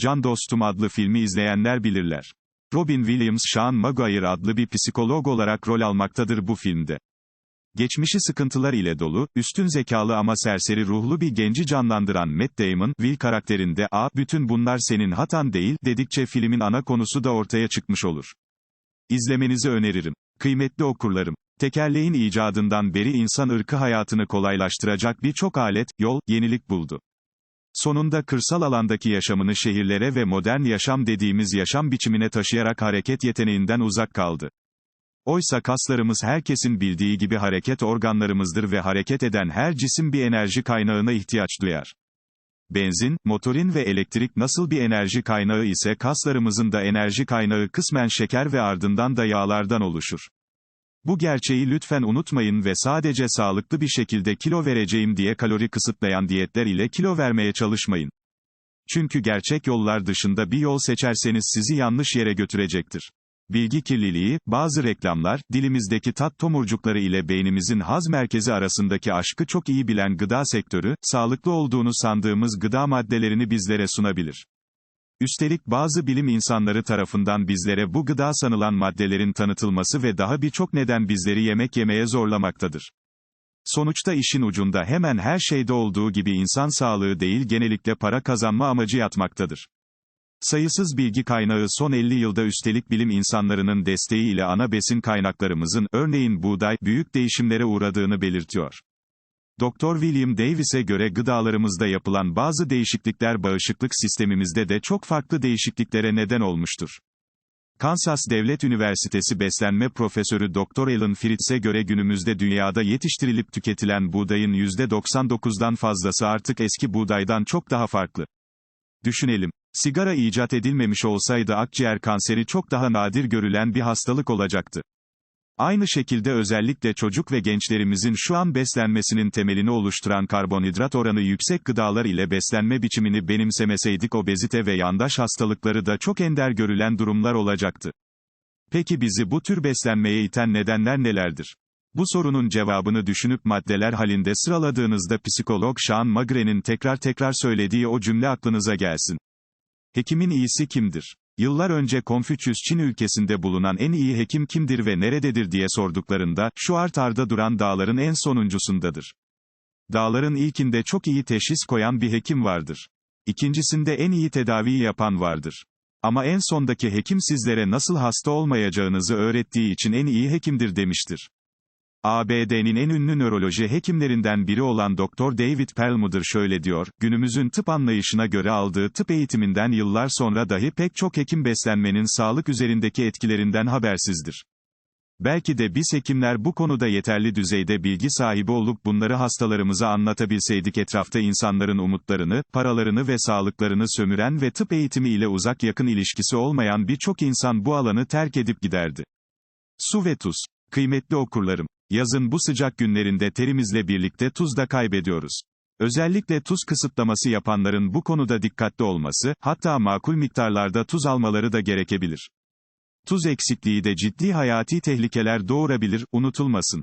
Can Dostum adlı filmi izleyenler bilirler. Robin Williams Sean Maguire adlı bir psikolog olarak rol almaktadır bu filmde. Geçmişi sıkıntılar ile dolu, üstün zekalı ama serseri ruhlu bir genci canlandıran Matt Damon, Will karakterinde, a, bütün bunlar senin hatan değil, dedikçe filmin ana konusu da ortaya çıkmış olur. İzlemenizi öneririm. Kıymetli okurlarım. Tekerleğin icadından beri insan ırkı hayatını kolaylaştıracak birçok alet, yol, yenilik buldu. Sonunda kırsal alandaki yaşamını şehirlere ve modern yaşam dediğimiz yaşam biçimine taşıyarak hareket yeteneğinden uzak kaldı. Oysa kaslarımız herkesin bildiği gibi hareket organlarımızdır ve hareket eden her cisim bir enerji kaynağına ihtiyaç duyar. Benzin, motorin ve elektrik nasıl bir enerji kaynağı ise kaslarımızın da enerji kaynağı kısmen şeker ve ardından da yağlardan oluşur. Bu gerçeği lütfen unutmayın ve sadece sağlıklı bir şekilde kilo vereceğim diye kalori kısıtlayan diyetler ile kilo vermeye çalışmayın. Çünkü gerçek yollar dışında bir yol seçerseniz sizi yanlış yere götürecektir. Bilgi kirliliği, bazı reklamlar, dilimizdeki tat tomurcukları ile beynimizin haz merkezi arasındaki aşkı çok iyi bilen gıda sektörü, sağlıklı olduğunu sandığımız gıda maddelerini bizlere sunabilir. Üstelik bazı bilim insanları tarafından bizlere bu gıda sanılan maddelerin tanıtılması ve daha birçok neden bizleri yemek yemeye zorlamaktadır. Sonuçta işin ucunda hemen her şeyde olduğu gibi insan sağlığı değil genellikle para kazanma amacı yatmaktadır. Sayısız bilgi kaynağı son 50 yılda üstelik bilim insanlarının desteğiyle ana besin kaynaklarımızın, örneğin buğday, büyük değişimlere uğradığını belirtiyor. Dr. William Davis'e göre gıdalarımızda yapılan bazı değişiklikler bağışıklık sistemimizde de çok farklı değişikliklere neden olmuştur. Kansas Devlet Üniversitesi beslenme profesörü Dr. Alan Fritz'e göre günümüzde dünyada yetiştirilip tüketilen buğdayın %99'dan fazlası artık eski buğdaydan çok daha farklı. Düşünelim. Sigara icat edilmemiş olsaydı akciğer kanseri çok daha nadir görülen bir hastalık olacaktı. Aynı şekilde özellikle çocuk ve gençlerimizin şu an beslenmesinin temelini oluşturan karbonhidrat oranı yüksek gıdalar ile beslenme biçimini benimsemeseydik obezite ve yandaş hastalıkları da çok ender görülen durumlar olacaktı. Peki bizi bu tür beslenmeye iten nedenler nelerdir? Bu sorunun cevabını düşünüp maddeler halinde sıraladığınızda psikolog Sean Magre'nin tekrar tekrar söylediği o cümle aklınıza gelsin. Hekimin iyisi kimdir? Yıllar önce Konfüçyüs Çin ülkesinde bulunan en iyi hekim kimdir ve nerededir diye sorduklarında, şu artarda duran dağların en sonuncusundadır. Dağların ilkinde çok iyi teşhis koyan bir hekim vardır. İkincisinde en iyi tedaviyi yapan vardır. Ama en sondaki hekim sizlere nasıl hasta olmayacağınızı öğrettiği için en iyi hekimdir demiştir. ABD'nin en ünlü nöroloji hekimlerinden biri olan Dr. David Perlmutter şöyle diyor, günümüzün tıp anlayışına göre aldığı tıp eğitiminden yıllar sonra dahi pek çok hekim beslenmenin sağlık üzerindeki etkilerinden habersizdir. Belki de biz hekimler bu konuda yeterli düzeyde bilgi sahibi olup bunları hastalarımıza anlatabilseydik etrafta insanların umutlarını, paralarını ve sağlıklarını sömüren ve tıp eğitimi ile uzak yakın ilişkisi olmayan birçok insan bu alanı terk edip giderdi. Su ve tuz. Kıymetli okurlarım. Yazın bu sıcak günlerinde terimizle birlikte tuz da kaybediyoruz. Özellikle tuz kısıtlaması yapanların bu konuda dikkatli olması, hatta makul miktarlarda tuz almaları da gerekebilir. Tuz eksikliği de ciddi hayati tehlikeler doğurabilir, unutulmasın.